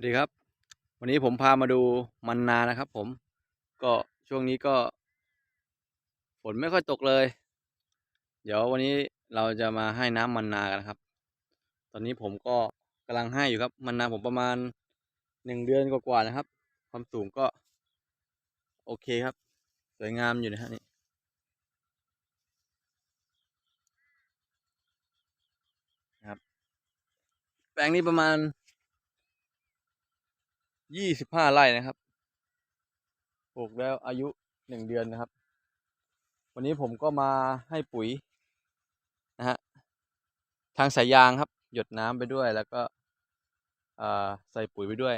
วัสดีครับ วันนี้ผมพามาดูมันนานะครับ ผมก็ช่วงนี้ก็ ฝนไม่ค่อยตกเลย เดี๋ยววันนี้เราจะมาให้น้ำมันนากันครับ ตอนนี้ผมก็กำลังให้อยู่ครับ มันนาผมประมาณหนึ่งเดือนกว่าๆนะครับ ความสูงก็ โอเคครับ สวยงามอยู่นะฮะนี่ครับ แปลงนี้ประมาณ ยี่สิบห้าไร่นะครับ ปลูกแล้วอายุหนึ่งเดือนนะครับ วันนี้ผมก็มาให้ปุ๋ยนะฮะ ทางสายยางครับ หยดน้ำไปด้วยแล้วก็ใส่ปุ๋ยไปด้วย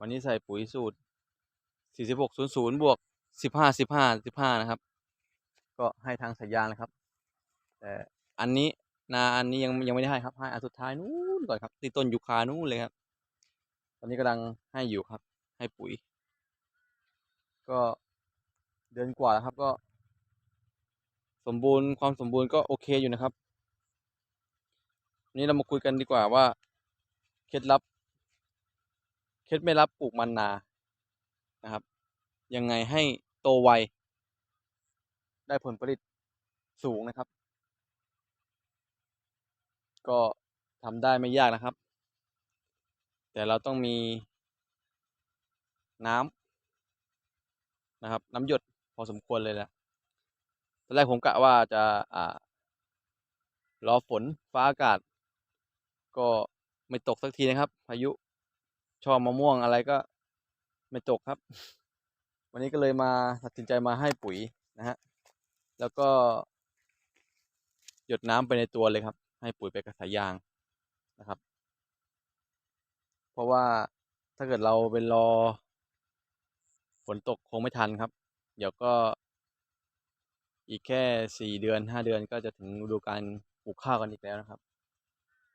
วันนี้ใส่ปุ๋ยสูตร 4600 บวก 15 15 15 นะครับ ก็ให้ทางสายยางนะครับ แต่อันนี้นาอันนี้ยังยังไม่ได้ให้ครับ ให้อันสุดท้ายนู้นก่อนครับที่ต้นยูคานู้นเลยครับ อนนี้กำลังให้อยู่ครับ ให้ปุ๋ย ก็เดือนกว่าแล้วครับก็ สมบูรณ์ความสมบูรณ์ก็โอเคอยู่นะครับวันนี้เรามาคุยกันดีกว่าว่า เคล็ดลับ เคล็ดไม่ลับปลูกมันนานะครับ ยังไงให้โตไว ได้ผลผลิตสูงนะครับ ก็ทำได้ไม่ยากนะครับ แต่เราต้องมีน้ำนะครับ น้ำหยดพอสมควรเลยแหละตอนแรกผมกะว่าจะอ่ารอฝนฟ้าอากาศ ก็ไม่ตกสักทีนะครับพายุช่อมะม่วงอะไรก็ไม่ตกครับ วันนี้ก็เลยมาตัดสินใจมาให้ปุ๋ยนะฮะแล้วก็ หยดน้ำไปในตัวเลยครับ ให้ปุ๋ยไปกับสายยางนะครับ เพราะว่าถ้าเกิดเราไปรอ ฝนตกคงไม่ทันครับ เดี๋ยวก็ อีกแค่สี่เดือนห้าเดือนก็จะถึงฤดูการปลูกข้าวกันอีกแล้วนะครับ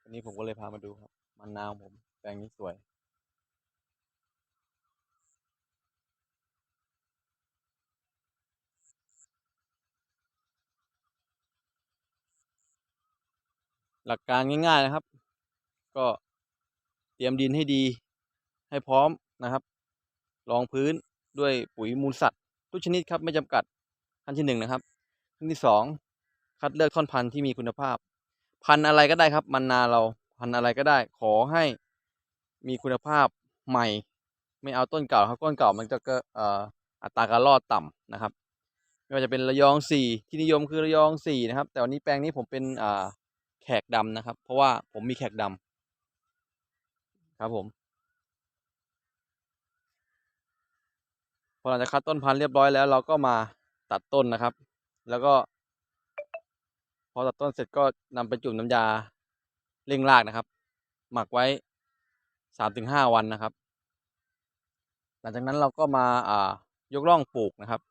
วันนี้ผมก็เลยพามาดูครับ มันนาวผมแปลงนี้สวยหลักการง่ายๆนะครับ ก็ เตรียมดินให้ดีให้พร้อมนะครับรองพื้นด้วยปุ๋ยมูลสัตว์ทุกชนิดครับไม่จำกัดขั้นที่หนึ่งนะครับขั้นที่สองคัดเลือกท่อนพันธุ์ที่มีคุณภาพ พันธุ์อะไรก็ได้ครับ มันนาเราพันธุ์อะไรก็ได้ ขอให้มีคุณภาพใหม่ ไม่เอาต้นเก่าครับต้นเก่ามันจะก็อ,อัตราการรอดต่ำนะครับไม่ว่าจะเป็นระยองสี่ที่นิยมคือระยองสี่นะครับ แต่วันนี้แปลงนี้ผมเป็นแขกดำนะครับ เพราะว่าผมมีแขกดำ ครับผมพอหลังจากคัดต้นพันธุ์เรียบร้อยแล้ว เราก็มาตัดต้นนะครับ แล้วก็ พอตัดต้นเสร็จก็นำไปจุ่มน้ำยาเร่งรากนะครับ หมักไว้สามถึงห้าวันนะครับ หลังจากนั้นเราก็มาอ่ายกร่องปลูกนะครับ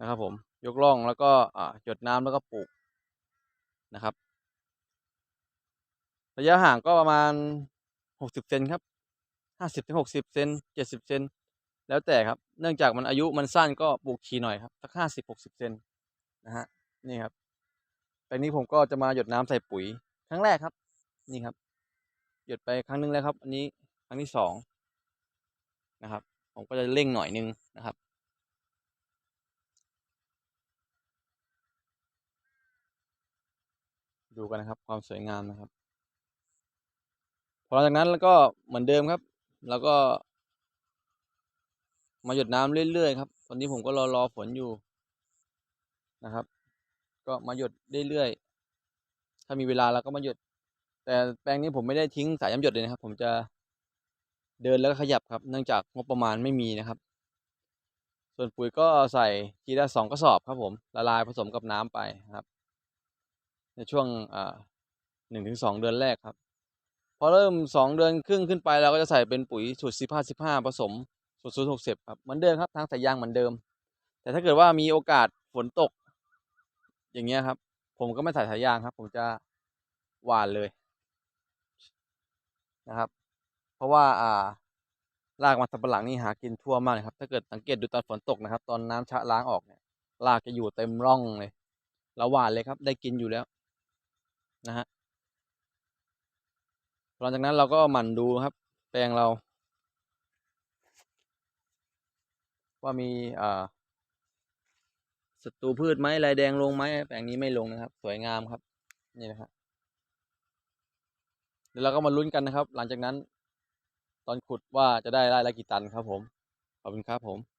นะครับ ผมยกร่องแล้วก็อ่าหยดน้ำแล้วก็ปลูกนะครับ ระยะห่างก็ประมาณหกสิบเซนครับห้าสิบถึงหกสิบเซนเจ็ดสิบเซนแล้วแต่ครับ เนื่องจากมันอายุมันสั้นก็ปลูกทีหน่อยครับสักห้าสิบหกสิบเซนนะฮะนี่ครับแปลงนี้ผมก็จะมาหยดน้ำใส่ปุ๋ยครั้งแรกครับ นี่ครับ หยดไปครั้งหนึงแล้วครับ อันนี้ครั้งที่สองนะครับ ผมก็จะเร่งหน่อยนึงนะครับดูกันนะครับ ความสวยงามนะครับ พอหลังจากนั้นแล้วก็เหมือนเดิมครับ แล้วก็ มาหยดน้ำเรื่อยๆครับ ตอนนี้ผมก็รอรอฝนอยู่นะครับ ก็มาหยดเรื่อยๆถ้ามีเวลาเราก็มาหยด แต่แปลงนี้ผมไม่ได้ทิ้งสายน้ำหยดเลยนะครับ ผมจะเดินแล้วก็ขยับครับ เนื่องจากงบประมาณไม่มีนะครับ ส่วนปุ๋ยก็ใส่ทีละสองกระสอบครับผม ละลายผสมกับน้ำไปครับ ในช่วงหนึ่งถึงสองเดือนแรกครับ พอเริ่มสองเดือนครึ่งขึ้นไปเราก็จะใส่เป็นปุ๋ยสูตรสิบห้าสิบห้าผสมสูตรศูนย์หกสิบครับเหมือนเดิมครับทางสายยางเหมือนเดิม แต่ถ้าเกิดว่ามีโอกาสฝนตก อย่างเงี้ยครับ ผมก็ไม่ใส่สายยางครับ ผมจะหวานเลยนะครับ เพราะว่าอ่ารากมันสำปะหลังนี่หากินทั่วมากเลยครับ ถ้าเกิดสังเกตดูตอนฝนตกนะครับ ตอนน้ำชะล้างออกเนี่ยรากจะอยู่เต็มร่องเลยเราหวานเลยครับ ได้กินอยู่แล้วนะฮะ หลังจากนั้นเราก็หมั่นดูครับ แปลงเรา ว่ามีอ่าศัตรูพืชไหมลายแดงลงไหมแปลงนี้ไม่ลงนะครับ สวยงามครับ นี่นะครับเดี๋ยวเราก็มาลุ้นกันนะครับ หลังจากนั้น ตอนขุดว่าจะได้ไร่ละกี่ตันครับผม ขอบคุณครับผม